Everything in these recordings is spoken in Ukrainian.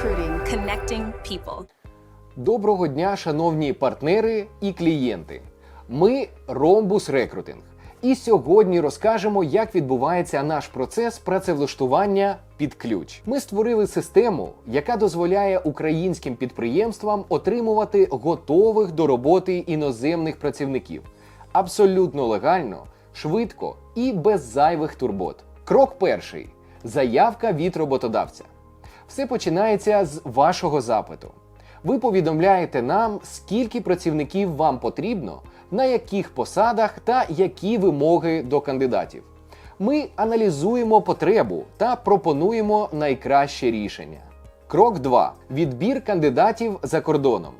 Recruiting, connecting people. Доброго дня, шановні партнери і клієнти. Ми Ромбус Рекрутинг. І сьогодні розкажемо, як відбувається наш процес працевлаштування під ключ. Ми створили систему, яка дозволяє українським підприємствам отримувати готових до роботи іноземних працівників абсолютно легально, швидко і без зайвих турбот. Крок перший заявка від роботодавця. Все починається з вашого запиту. Ви повідомляєте нам, скільки працівників вам потрібно, на яких посадах та які вимоги до кандидатів. Ми аналізуємо потребу та пропонуємо найкраще рішення. Крок 2. Відбір кандидатів за кордоном.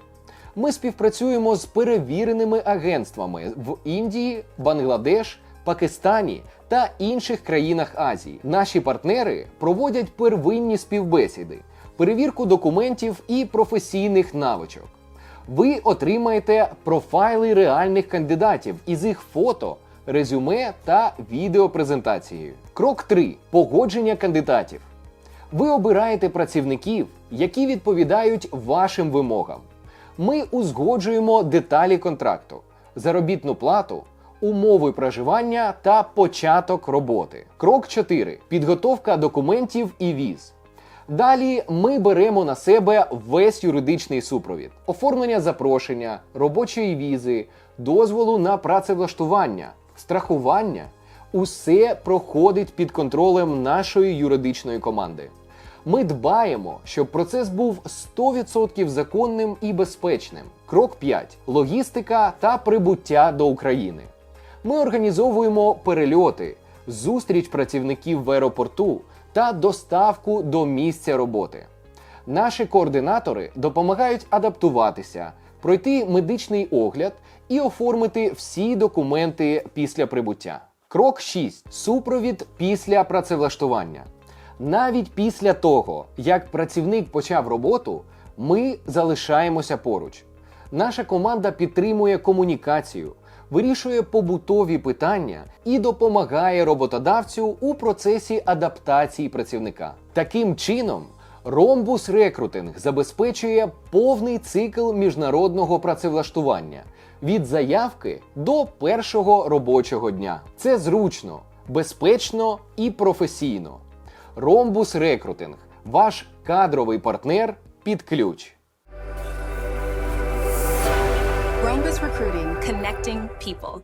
Ми співпрацюємо з перевіреними агентствами в Індії, Бангладеш, Пакистані та інших країнах Азії. Наші партнери проводять первинні співбесіди, перевірку документів і професійних навичок. Ви отримаєте профайли реальних кандидатів із їх фото, резюме та відеопрезентацією. Крок 3. Погодження кандидатів. Ви обираєте працівників, які відповідають вашим вимогам. Ми узгоджуємо деталі контракту, заробітну плату, умови проживання та початок роботи. Крок 4. Підготовка документів і віз. Далі ми беремо на себе весь юридичний супровід: оформлення запрошення, робочої візи, дозволу на працевлаштування, страхування. Усе проходить під контролем нашої юридичної команди. Ми дбаємо, щоб процес був 100% законним і безпечним. Крок 5. Логістика та прибуття до України. Ми організовуємо перельоти, зустріч працівників в аеропорту та доставку до місця роботи. Наші координатори допомагають адаптуватися, пройти медичний огляд і оформити всі документи після прибуття. Крок 6. Супровід після працевлаштування. Навіть після того, як працівник почав роботу, ми залишаємося поруч. Наша команда підтримує комунікацію, вирішує побутові питання і допомагає роботодавцю у процесі адаптації працівника. Таким чином, Ромбус Рекрутинг забезпечує повний цикл міжнародного працевлаштування від заявки до першого робочого дня. Це зручно, безпечно і професійно. Ромбус Рекрутинг ваш кадровий партнер під ключ. Rhombus Recruiting, connecting people.